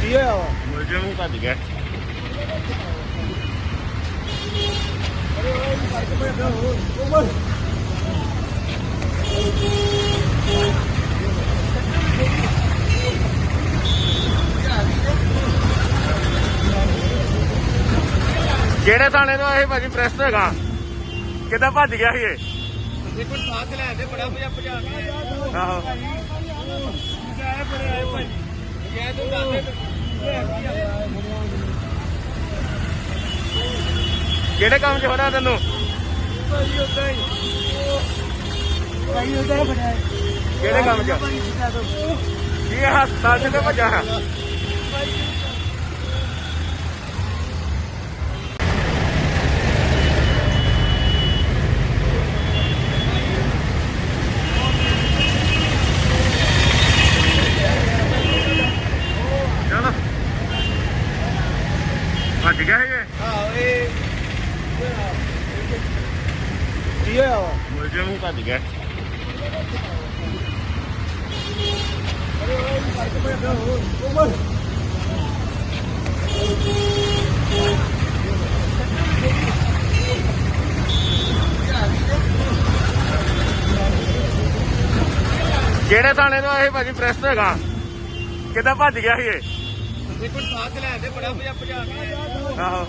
ਕੀ ਹੋਇਆ ਵਾ। ਮੁਲਜ਼ਮ ਭੱਜ ਗਿਆ। ਕਿਹੜੇ ਥਾਣੇ ਤੋਂ ਆਏ ਭਾਜੀ? ਪ੍ਰੈਸ ਹੈਗਾ। ਕਿੱਦਾਂ ਭੱਜ ਗਿਆ ਸੀ ਇਹ? ਇਹ ਕੋਈ ਸਾਥ ਲੈ ਦੇ, ਬੜਾ ਭਜਾ ਭਜਾ ਕੇ ਆਹੋ ਜਾਏ ਬੜੇ ਆਏ ਭਾਈ ਇਹ ਤੂੰ ਦੱਸ ਕਿਹੜੇ ਕੰਮ 'ਚ ਹੋਣਾ ਤੈਨੂੰ? ਭਾਈ ਉਦਾਂ ਹੀ ਭਾਈ ਉਦਾਂ ਬੜਾ ਕਿਹੜੇ ਕੰਮ 'ਚ? ਕੀ ਹਸਪਤਾਲ 'ਚ ਤੇ ਭੱਜਾ ਹੈ ਭੱਜ ਗਿਆ ਇਹ? ਹਾਂ ਇਹ ਕੀ ਹੋਇਆ ਵਾ ਮੁਲਜ਼ਮ ਭੱਜ ਗਿਆ। ਕਿਹੜੇ ਥਾਣੇ ਤੋਂ ਇਹ ਭਾਜੀ? ਪ੍ਰੈਸ ਹੈਗਾ। ਕਿੱਦਾਂ ਭੱਜ ਗਿਆ ਸੀ ਇਹ? ਇਹ ਸਾਥ ਲੈ ਦੇ, ਬੜਾ ਭਜਾ ਭਜਾ ਕੇ ਆਹੋ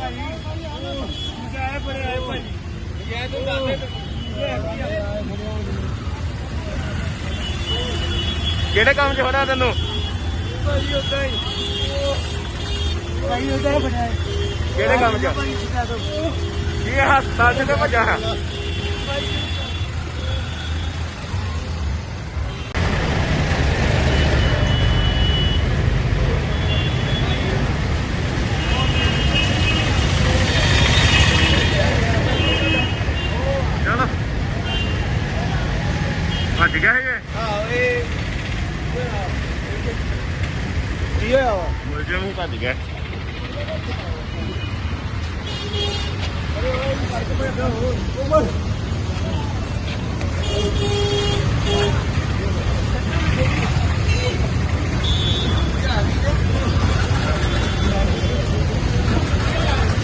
ਜਾਏ ਬੜੇ ਆਏ ਭਾਈ ਇਹ ਤੂੰ ਦੱਸ ਕਿਹੜੇ ਕੰਮ 'ਚ ਹੋਣਾ ਤੈਨੂੰ ਭਾਈ ਉਦਾਂ ਹੀ ਭਾਈ ਉਦਾਂ ਹੀ ਬੜਾ ਕਿਹੜੇ ਕੰਮ 'ਚ? ਕੀ ਇਹ ਹਸਪਤਾਲ 'ਚ ਤੇ ਭੱਜਾ ਹੈ ਭੱਜ ਗਿਆ ਇਹ? ਹਾਂ ਇਹ ਕੀ ਹੋਇਆ ਵਾ। ਮੁਲਜ਼ਮ ਭੱਜ ਗਿਆ।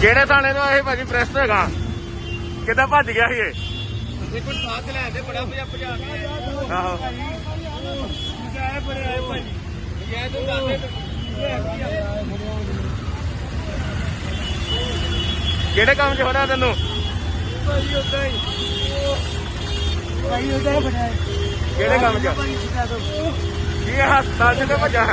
ਕਿਹੜੇ ਥਾਣੇ ਤੋਂ ਆਏ ਭਾਜੀ? ਪ੍ਰੈਸ ਹੈਗਾ। ਕਿੱਦਾਂ ਭੱਜ ਗਿਆ ਸੀ ਇਹ? ਇਹ ਕੋਈ ਸਾਥ ਲੈ ਦੇ ਬੜਾ ਭਜਾ ਭਜਾ ਕੇ ਆਹੋ ਜਾਏ ਬੜੇ ਆਏ। ਭਾਈ ਇਹ ਤੂੰ ਦੱਸ ਦੇ ਕਿਹੜੇ ਕੰਮ 'ਚ ਹੋਣਾ ਤੈਨੂੰ? ਭਾਈ ਉਦਾਂ ਹੀ ਭਾਈ ਉਦਾਂ ਹੀ ਬੜਾ ਕਿਹੜੇ ਕੰਮ 'ਚ ਕੀ ਹਸਪਤਾਲ 'ਚ ਤੇ ਭੱਜਾ।